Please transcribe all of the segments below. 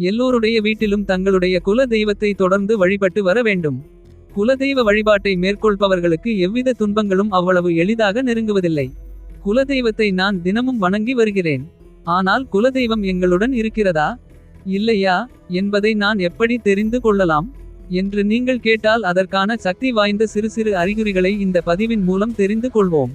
எல்லோருடைய வீட்டிலும் தங்களுடைய குல தெய்வத்தை தொடர்ந்து வழிபட்டு வர வேண்டும். குலதெய்வ வழிபாட்டை மேற்கொள்பவர்களுக்கு எவ்வித துன்பங்களும் அவ்வளவு எளிதாக நெருங்குவதில்லை. குலதெய்வத்தை நான் தினமும் வணங்கி வருகிறேன். ஆனால் குலதெய்வம் எங்களுடன் இருக்கிறதா? இல்லையா? என்பதை நான் எப்படி தெரிந்து கொள்ளலாம்? என்று நீங்கள் கேட்டால் அதற்கான சக்தி வாய்ந்த சிறு சிறு அறிகுறிகளை இந்த பதிவின் மூலம் தெரிந்து கொள்வோம்.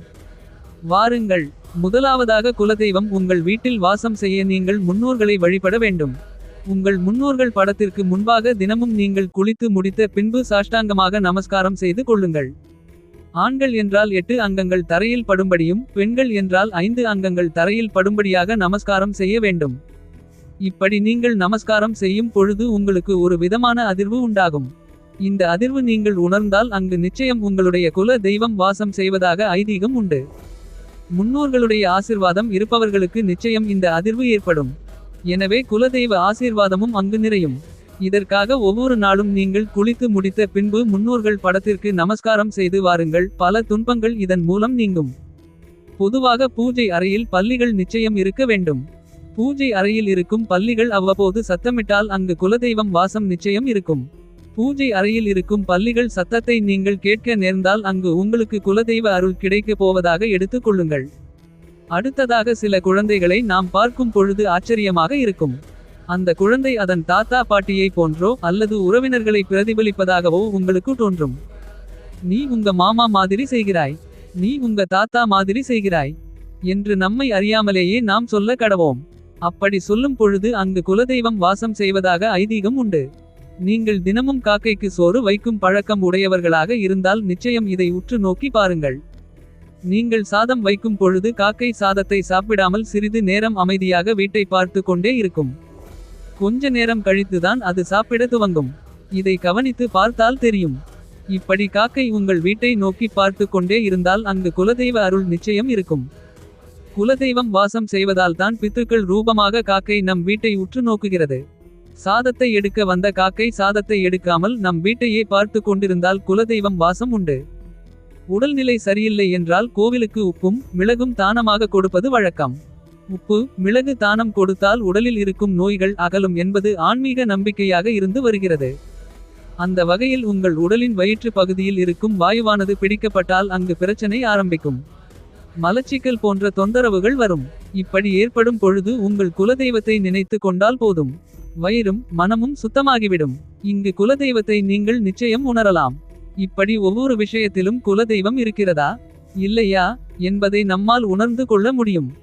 வாருங்கள். முதலாவதாக குலதெய்வம் உங்கள் வீட்டில் வாசம் செய்ய நீங்கள் முன்னோர்களை வழிபட வேண்டும். உங்கள் முன்னோர்கள் படத்திற்கு முன்பாக தினமும் நீங்கள் குளித்து முடித்த பின்பு சாஷ்டாங்கமாக நமஸ்காரம் செய்து கொள்ளுங்கள். ஆண்கள் என்றால் எட்டு அங்கங்கள் தரையில் படும்படியும் பெண்கள் என்றால் ஐந்து அங்கங்கள் தரையில் படும்படியாக நமஸ்காரம் செய்ய வேண்டும். இப்படி நீங்கள் நமஸ்காரம் செய்யும் பொழுது உங்களுக்கு ஒரு விதமான அதிர்வு உண்டாகும். இந்த அதிர்வு நீங்கள் உணர்ந்தால் அங்கு நிச்சயம் உங்களுடைய குல தெய்வம் வாசம் செய்வதாக ஐதீகம் உண்டு. முன்னோர்களுடைய ஆசிர்வாதம் இருப்பவர்களுக்கு நிச்சயம் இந்த அதிர்வு ஏற்படும். எனவே குலதெய்வ ஆசீர்வாதமும் அங்கு நிறையும். இதற்காக ஒவ்வொரு நாளும் நீங்கள் குளித்து முடித்த பின்பு முன்னோர்கள் படத்திற்கு நமஸ்காரம் செய்து வாருங்கள். பல துன்பங்கள் இதன் மூலம் நீங்கும். பொதுவாக பூஜை அறையில் பள்ளிகள் நிச்சயம் இருக்க வேண்டும். பூஜை அறையில் இருக்கும் பள்ளிகள் அவ்வப்போது சத்தமிட்டால் அங்கு குலதெய்வம் வாசம் நிச்சயம் இருக்கும். பூஜை அறையில் இருக்கும் பள்ளிகள் சத்தத்தை நீங்கள் கேட்க நேர்ந்தால் அங்கு உங்களுக்கு குலதெய்வ அருள் கிடைக்கப் போவதாக எடுத்துக் கொள்ளுங்கள். அடுத்ததாக சில குழந்தைகளை நாம் பார்க்கும் பொழுது ஆச்சரியமாக இருக்கும். அந்த குழந்தை அதன் தாத்தா பாட்டியை போன்றோ அல்லது உறவினர்களை பிரதிபலிப்பதாகவோ உங்களுக்கு தோன்றும். நீ உங்க மாமா மாதிரி செய்கிறாய். நீ உங்க தாத்தா மாதிரி செய்கிறாய். என்று நம்மை அறியாமலேயே நாம் சொல்ல கடவோம். அப்படி சொல்லும் பொழுது அங்கு குலதெய்வம் வாசம் செய்வதாக ஐதீகம் உண்டு. நீங்கள் தினமும் காக்கைக்கு சோறு வைக்கும் பழக்கம் உடையவர்களாக இருந்தால் நிச்சயம் இதை உற்று நோக்கி பாருங்கள். நீங்கள் சாதம் வைக்கும் பொழுது காக்கை சாதத்தை சாப்பிடாமல் சிறிது நேரம் அமைதியாக வீட்டை பார்த்து கொண்டே இருக்கும். கொஞ்ச நேரம் கழித்துதான் அது சாப்பிட துவங்கும். இதை கவனித்து பார்த்தால் தெரியும். இப்படி காக்கை உங்கள் வீட்டை நோக்கி பார்த்து கொண்டே இருந்தால் அங்கு குலதெய்வ அருள் நிச்சயம் இருக்கும். குலதெய்வம் வாசம் செய்வதால் தான் பித்துக்கள் ரூபமாக காக்கை நம் வீட்டை உற்று நோக்குகிறது. சாதத்தை எடுக்க வந்த காக்கை சாதத்தை எடுக்காமல் நம் வீட்டையே பார்த்து கொண்டிருந்தால் குலதெய்வம் வாசம் உண்டு. உடல்நிலை சரியில்லை என்றால் கோவிலுக்கு உப்பும் மிளகும் தானமாக கொடுப்பது வழக்கம். உப்பு மிளகு தானம் கொடுத்தால் உடலில் இருக்கும் நோய்கள் அகலும் என்பது ஆன்மீக நம்பிக்கையாக இருந்து வருகிறது. அந்த வகையில் உங்கள் உடலின் வயிற்று பகுதியில் இருக்கும் வாயுவானது பிடிக்கப்பட்டால் அங்கு பிரச்சனை ஆரம்பிக்கும். மலச்சிக்கல் போன்ற தொந்தரவுகள் வரும். இப்படி ஏற்படும் பொழுது உங்கள் குலதெய்வத்தை நினைத்து கொண்டால் போதும். வயிறும் மனமும் சுத்தமாகிவிடும். இங்கு குலதெய்வத்தை நீங்கள் நிச்சயம் உணரலாம். இப்படி ஒவ்வொரு விஷயத்திலும் குலதெய்வம் இருக்கிறதா? இல்லையா? என்பதை நம்மால் உணர்ந்து கொள்ள முடியும்.